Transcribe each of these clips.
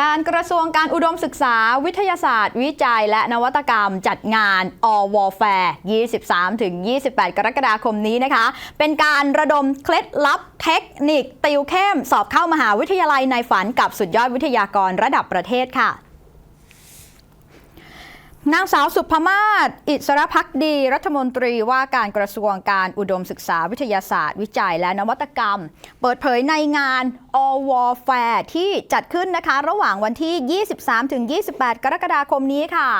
การกระทรวงการอุดมศึกษาวิทยาศาสตร์ วิจัย และนวัตกรรมจัดงาน All Warfare 23-28 กรกฎาคมนี้นะคะ เป็นการระดมเคล็ดลับเทคนิค ติวเข้ม สอบเข้ามหาวิทยาลัยในฝันกับสุดยอดวิทยากรระดับประเทศค่ะ นางสาวสุภมาศ อิสรพักดี รัฐมนตรีว่าการกระทรวงการอุดมศึกษาวิทยาศาสตร์ วิจัยและนวัตกรรม เปิดเผยในงาน All Warfare ที่จัดขึ้นนะคะ ระหว่างวันที่ 23-28 กรกฎาคมนี้ค่ะ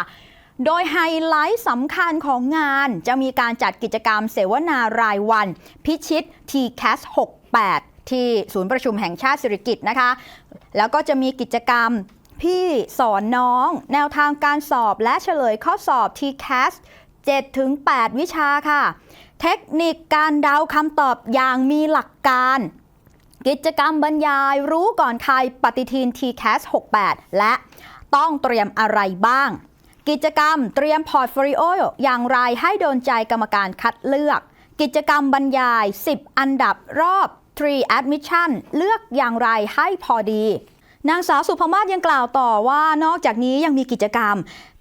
โดยไฮไลท์สำคัญของงานจะมีการจัดกิจกรรมเสวนารายวัน พิชิต TCAS 68ที่ศูนย์ประชุมแห่งชาติสิริกิตนะคะ แล้วก็จะมีกิจกรรม พี่สอนน้อง แนวทางการสอบและเฉลยข้อสอบ TCAS 7-8 วิชาค่ะ เทคนิคการเดาคำตอบอย่างมีหลักการ กิจกรรมบรรยายรู้ก่อนใครปฏิทิน TCAS 68 และต้องเตรียมอะไรบ้าง กิจกรรมเตรียมพอร์ตโฟลิโออย่างไรให้โดนใจกรรมการคัดเลือก กิจกรรมบรรยาย 10 อันดับรอบ 3 Admission เลือกอย่างไรให้พอดี นางสาวสุภมาศยังกล่าวต่อว่านอกจากนี้ยังมีกิจกรรม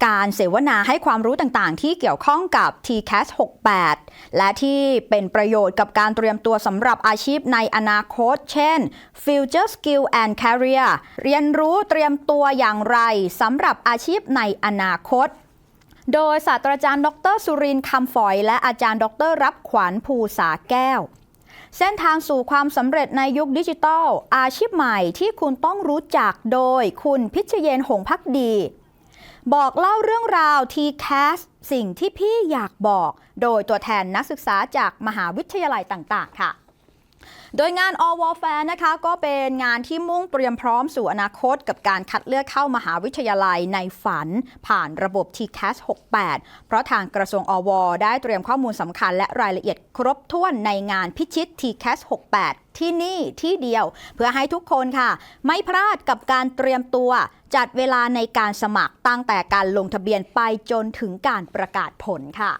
การเสวนาให้ความรู้ต่างๆ ที่เกี่ยวข้องกับ TCAS 68 และที่เป็นประโยชน์กับการเตรียมตัวสำหรับอาชีพในอนาคต เช่น Future Skill and Career เรียนรู้เตรียมตัวอย่างไรสำหรับอาชีพในอนาคตโดยศาสตราจารย์ ดร สุรินทร์คำฝอย และอาจารย์ ดร รับขวัญภูษาแก้ว เส้นทางสู่ความสำเร็จในยุคดิจิทัล อาชีพใหม่ที่คุณต้องรู้จักโดยคุณพิชเยนหงพักดี บอกเล่าเรื่องราว TCAS สิ่งที่พี่อยากบอก โดยตัวแทนนักศึกษาจากมหาวิทยาลัยต่าง ๆ ค่ะ โดยงาน All Warfare นะคะก็เป็นงานที่มุ่งเตรียมพร้อมสู่อนาคต กับการคัดเลือกเข้ามหาวิทยาลัยในฝัน ผ่านระบบ TCAS 68 เพราะทางกระทรวงอวได้เตรียมข้อมูลสำคัญและรายละเอียดครบถ้วนในงานพิชิต TCAS 68 ที่นี่ที่เดียว เพื่อให้ทุกคนค่ะ ไม่พลาดกับการเตรียมตัว จัดเวลาในการสมัครตั้งแต่การลงทะเบียนไปจนถึงการประกาศผลค่ะ